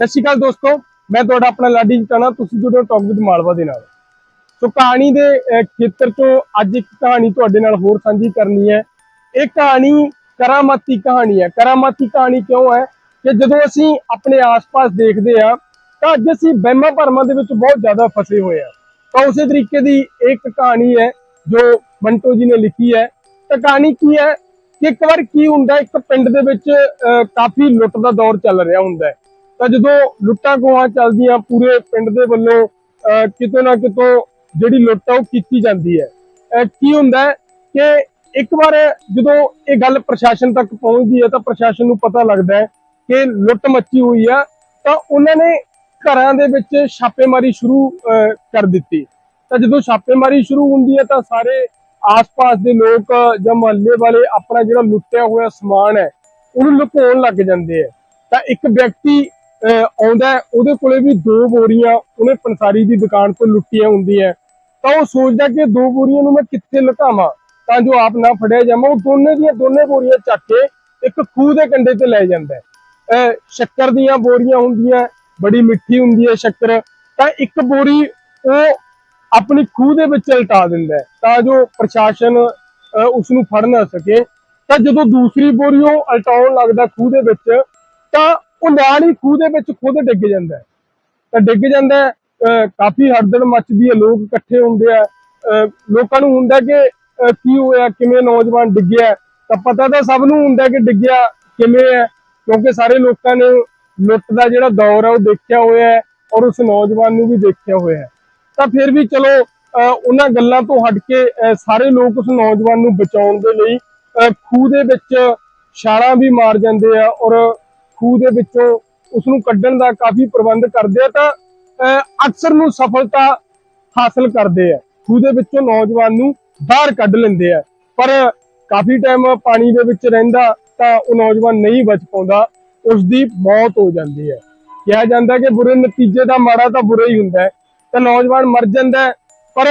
ਸਤਿ ਸ਼੍ਰੀ ਅਕਾਲ ਦੋਸਤੋ, ਮੈਂ ਤੁਹਾਡਾ ਆਪਣਾ ਲਾਡੀ ਜਟਾਣਾ ਤੁਸੀਂ ਜੁੜੇ ਹੋ ਵਿਦ ਮਾਲਵਾ ਦੇ ਨਾਲ। ਸੋ ਕਹਾਣੀ ਦੇ ਖੇਤਰ ਤੋਂ ਅੱਜ ਇੱਕ ਕਹਾਣੀ ਤੁਹਾਡੇ ਨਾਲ ਹੋਰ ਸਾਂਝੀ ਕਰਨੀ ਹੈ। ਇਹ ਕਹਾਣੀ ਕਰਾਮਾਤੀ ਕਹਾਣੀ ਹੈ। ਕਰਾਮਾਤੀ ਕਹਾਣੀ ਕਿਉਂ ਹੈ ਕਿ ਜਦੋਂ ਅਸੀਂ ਆਪਣੇ ਆਸ-ਪਾਸ ਦੇਖਦੇ ਹਾਂ, ਤਾਂ ਅੱਜ ਅਸੀਂ ਵਹਿਮਾਂ ਭਰਮਾਂ ਦੇ ਵਿੱਚ ਬਹੁਤ ਜ਼ਿਆਦਾ ਫਸੇ ਹੋਏ ਹਾਂ। ਤਾਂ ਉਸੇ ਤਰੀਕੇ ਦੀ ਇੱਕ ਕਹਾਣੀ ਹੈ ਜੋ ਮੰਟੋ ਜੀ ਨੇ ਲਿਖੀ ਹੈ। ਤਾਂ ਕਹਾਣੀ ਕੀ ਹੈ ਕਿ ਇੱਕ ਵਾਰ ਕੀ ਹੁੰਦਾ ਇੱਕ ਪਿੰਡ ਦੇ ਵਿੱਚ ਕਾਫੀ ਲੁੱਟ ਦਾ ਦੌਰ ਚੱਲ ਰਿਹਾ ਹੁੰਦਾ ਹੈ। ਤਾਂ ਜਦੋਂ ਲੁੱਟਾਂ ਖੋਹਾਂ ਚੱਲਦੀਆਂ ਪੂਰੇ ਪਿੰਡ ਦੇ ਵੱਲੋਂ ਅਹ, ਕਿਤੇ ਨਾ ਕਿਤੋਂ ਜਿਹੜੀ ਲੁੱਟ ਆ ਉਹ ਕੀਤੀ ਜਾਂਦੀ ਹੈ। ਕੀ ਹੁੰਦਾ ਕਿ ਇੱਕ ਵਾਰ ਜਦੋਂ ਇਹ ਗੱਲ ਪ੍ਰਸ਼ਾਸਨ ਤੱਕ ਪਹੁੰਚਦੀ ਹੈ ਤਾਂ ਪ੍ਰਸ਼ਾਸਨ ਨੂੰ ਪਤਾ ਲੱਗਦਾ ਹੈ ਕਿ ਲੁੱਟ ਮੱਚੀ ਹੋਈ ਆ ਤਾਂ ਉਹਨਾਂ ਨੇ ਘਰਾਂ ਦੇ ਵਿੱਚ ਛਾਪੇਮਾਰੀ ਸ਼ੁਰੂ ਅਹ, ਕਰ ਦਿੱਤੀ। ਤਾਂ ਜਦੋਂ ਛਾਪੇਮਾਰੀ ਸ਼ੁਰੂ ਹੁੰਦੀ ਹੈ ਤਾਂ ਸਾਰੇ ਆਸ-ਪਾਸ ਦੇ ਲੋਕ ਜਾਂ ਮੁਹੱਲੇ ਵਾਲੇ ਆਪਣਾ ਜਿਹੜਾ ਲੁੱਟਿਆ ਹੋਇਆ ਸਮਾਨ ਹੈ ਉਹਨੂੰ ਲੁਕਾਉਣ ਲੱਗ ਜਾਂਦੇ ਆ। ਤਾਂ ਇੱਕ ਵਿਅਕਤੀ ਆਉਂਦਾ ਉਹਦੇ ਕੋਲੇ ਵੀ ਦੋ ਬੋਰੀਆਂ, ਉਹਨੇ ਪੰਸਾਰੀ ਦੀ ਦੁਕਾਨ ਤੋਂ ਲੁੱਟੀਆਂ ਹੁੰਦੀਆਂ ਤਾਂ ਉਹ ਸੋਚਦਾ ਕਿ ਦੋ ਬੋਰੀਆਂ ਨੂੰ ਮੈਂ ਕਿੱਥੇ ਲੁਕਾਵਾਂ? ਤਾਂ ਜੋ ਆਪ ਨਾ ਫੜਿਆ ਜਾਵਾਂ, ਉਹ ਦੋਨੇ ਦੀਆਂ ਦੋਨੇ ਬੋਰੀਆਂ ਚੱਕ ਕੇ ਇੱਕ ਖੂਹ ਦੇ ਕੰਢੇ ਤੇ ਲੈ ਜਾਂਦਾ ਸ਼ੱਕਰ ਦੀਆਂ ਬੋਰੀਆਂ ਹੁੰਦੀਆਂ, ਬੜੀ ਮਿੱਠੀ ਹੁੰਦੀ ਹੈ ਸ਼ੱਕਰ। ਤਾਂ ਇੱਕ ਬੋਰੀ ਉਹ ਆਪਣੀ ਖੂਹ ਦੇ ਵਿੱਚ ਲਟਾ ਦਿੰਦਾ ਹੈ, ਤਾਂ ਜੋ ਪ੍ਰਸ਼ਾਸਨ ਉਸ ਨੂੰ ਫੜ ਨਾ ਸਕੇ। ਤਾਂ ਜਦੋਂ ਦੂਸਰੀ ਬੋਰੀ ਉਹ ਉਲਟਾਉਣ ਲੱਗਦਾ ਖੂਹ ਦੇ ਵਿੱਚ, ਤਾਂ ਉਹ ਨਾਲ ਹੀ ਖੂਹ ਦੇ ਵਿੱਚ ਖੁਦ ਡਿੱਗ ਜਾਂਦਾ ਹੈ। ਤਾਂ ਡਿੱਗ ਜਾਂਦਾ ਕਾਫੀ ਹੜਦੜ ਮੱਚਦੀ ਹੈ, ਲੋਕ ਇਕੱਠੇ ਹੁੰਦੇ ਆ। ਲੋਕਾਂ ਨੂੰ ਹੁੰਦਾ ਕਿ ਕੀ ਹੋਇਆ, ਕਿਵੇਂ ਨੌਜਵਾਨ ਡਿੱਗਿਆ ਤਾਂ ਪਤਾ ਤਾਂ ਸਭ ਨੂੰ ਹੁੰਦਾ ਕਿ ਡਿੱਗਿਆ ਕਿਵੇਂ ਹੈ, ਕਿਉਂਕਿ ਸਾਰੇ ਲੋਕਾਂ ਨੇ ਲੁੱਟ ਦਾ ਜਿਹੜਾ ਦੌਰ ਹੈ ਉਹ ਦੇਖਿਆ ਹੋਇਆ ਹੈ ਔਰ ਉਸ ਨੌਜਵਾਨ ਨੂੰ ਵੀ ਦੇਖਿਆ ਹੋਇਆ ਹੈ। ਤਾਂ ਫਿਰ ਵੀ ਚਲੋ, ਅਹ, ਉਹਨਾਂ ਗੱਲਾਂ ਤੋਂ ਹਟ ਕੇ, ਅਹ, ਸਾਰੇ ਲੋਕ ਉਸ ਨੌਜਵਾਨ ਨੂੰ ਬਚਾਉਣ ਦੇ ਲਈ, ਅਹ, ਖੂਹ ਦੇ ਵਿੱਚ ਛਾਲਾਂ ਵੀ ਮਾਰ ਜਾਂਦੇ ਆ ਔਰ ਖੂਹ ਦੇ ਵਿੱਚੋਂ ਉਸ ਨੂੰ ਕੱਢਣ ਦਾ ਕਾਫੀ ਪ੍ਰਬੰਧ ਕਰਦੇ ਆ ਤਾਂ ਅਕਸਰ ਨੂੰ ਸਫਲਤਾ ਹਾਸਲ ਕਰਦੇ ਆ। ਖੂਹ ਦੇ ਵਿੱਚੋਂ ਨੌਜਵਾਨ ਨੂੰ ਬਾਹਰ ਕੱਢ ਲੈਂਦੇ ਆ। ਪਰ ਕਾਫੀ ਟਾਈਮ ਪਾਣੀ ਦੇ ਵਿੱਚ ਰਹਿੰਦਾ ਤਾਂ ਉਹ ਨੌਜਵਾਨ ਨਹੀਂ ਬਚ ਪਾਉਂਦਾ। ਉਸ ਦੀ ਮੌਤ ਹੋ ਜਾਂਦੀ ਹੈ। ਕਿਹਾ ਜਾਂਦਾ ਕਿ ਬੁਰੇ ਨਤੀਜੇ ਦਾ ਮਾੜਾ ਤਾਂ ਬੁਰਾ ਹੀ ਹੁੰਦਾ ਹੈ। ਤਾਂ ਨੌਜਵਾਨ ਮਰ ਜਾਂਦਾ ਹੈ। ਪਰ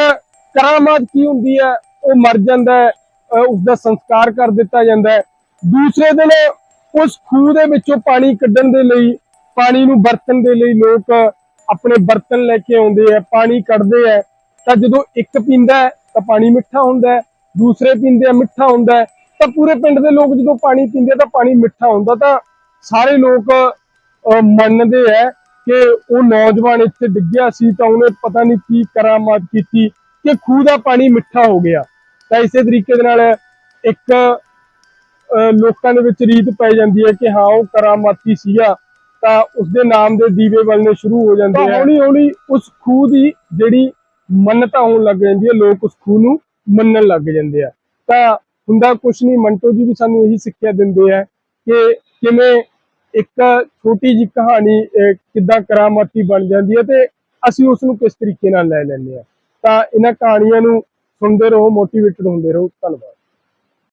ਕਰਾਮਾਤ ਕੀ ਹੁੰਦੀ ਹੈ? ਉਹ ਮਰ ਜਾਂਦਾ ਹੈ। ਉਸ ਦਾ ਸੰਸਕਾਰ ਕਰ ਦਿੱਤਾ ਜਾਂਦਾ ਹੈ। ਦੂਸਰੇ ਦਿਨ ਉਸ ਖੂਹ ਦੇ ਵਿੱਚੋਂ ਪਾਣੀ ਕੱਢਣ ਦੇ ਲਈ ਪਾਣੀ ਨੂੰ ਵਰਤਣ ਦੇ ਲਈ ਲੋਕ ਆਪਣੇ ਬਰਤਨ ਲੈ ਕੇ ਆਉਂਦੇ ਆ ਪਾਣੀ ਕੱਢਦੇ ਆ। ਤਾਂ ਜਦੋਂ ਇੱਕ ਪੀਂਦਾ ਤਾਂ ਪਾਣੀ ਮਿੱਠਾ ਹੁੰਦਾ ਦੂਸਰੇ ਪੀਂਦੇ ਆ ਮਿੱਠਾ ਹੁੰਦਾ ਤਾਂ ਪੂਰੇ ਪਿੰਡ ਦੇ ਲੋਕ ਜਦੋਂ ਪਾਣੀ ਪੀਂਦੇ ਤਾਂ ਪਾਣੀ ਮਿੱਠਾ ਹੁੰਦਾ। ਤਾਂ ਸਾਰੇ ਲੋਕ ਅਹ, ਮੰਨਦੇ ਆ ਕਿ ਉਹ ਨੌਜਵਾਨ ਇੱਥੇ ਡਿੱਗਿਆ ਸੀ ਤਾਂ ਉਹਨੇ ਪਤਾ ਨਹੀਂ ਕੀ ਕਰਾਮਾਤ ਕੀਤੀ ਕਿ ਖੂਹ ਦਾ ਪਾਣੀ ਮਿੱਠਾ ਹੋ ਗਿਆ। ਤਾਂ ਇਸੇ ਤਰੀਕੇ ਦੇ ਨਾਲ ਇੱਕ ਲੋਕਾਂ ਦੇ ਵਿੱਚ ਰੀਤ ਪੈ ਜਾਂਦੀ ਹੈ ਕਿ ਹਾਂ ਉਹ ਕਰਾਮਾਤੀ ਸੀਗਾ ਤਾਂ ਉਸ ਦੇ ਨਾਮ ਦੇ ਦੀਵੇ ਬਲਨੇ ਸ਼ੁਰੂ ਹੋ ਜਾਂਦੇ ਆ। ਹੌਲੀ ਹੌਲੀ ਉਸ ਖੂਹ ਦੀ ਜਿਹੜੀ ਮੰਨਤਾ ਹੋਣ ਲੱਗ ਜਾਂਦੀ ਹੈ ਲੋਕ ਉਸ ਖੂਹ ਨੂੰ ਮੰਨਣ ਲੱਗ ਜਾਂਦੇ ਆ। ਤਾਂ ਹੁੰਦਾ ਕੁਛ ਨਹੀਂ ਮੰਟੋ ਜੀ ਵੀ ਸਾਨੂੰ ਇਹੀ ਸਿੱਖਿਆ ਦਿੰਦੇ ਆ ਕਿ ਕਿਵੇਂ ਇੱਕ ਛੋਟੀ ਜਿਹੀ ਕਹਾਣੀ ਕਿੱਦਾਂ ਕਰਾਮਾਤੀ ਬਣ ਜਾਂਦੀ ਹੈ ਤੇ ਅਸੀਂ ਉਸ ਨੂੰ ਕਿਸ ਤਰੀਕੇ ਨਾਲ ਲੈ ਲੈਂਦੇ ਆ। ਤਾਂ ਇਹਨਾਂ ਕਹਾਣੀਆਂ ਨੂੰ ਸੁਣਦੇ ਰਹੋ ਮੋਟੀਵੇਟਡ ਹੁੰਦੇ ਰਹੋ। ਧੰਨਵਾਦ।